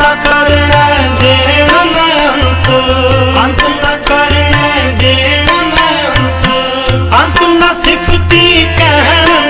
न करण देण अंत अंत न करण देण अंत अंत न सिफती कहण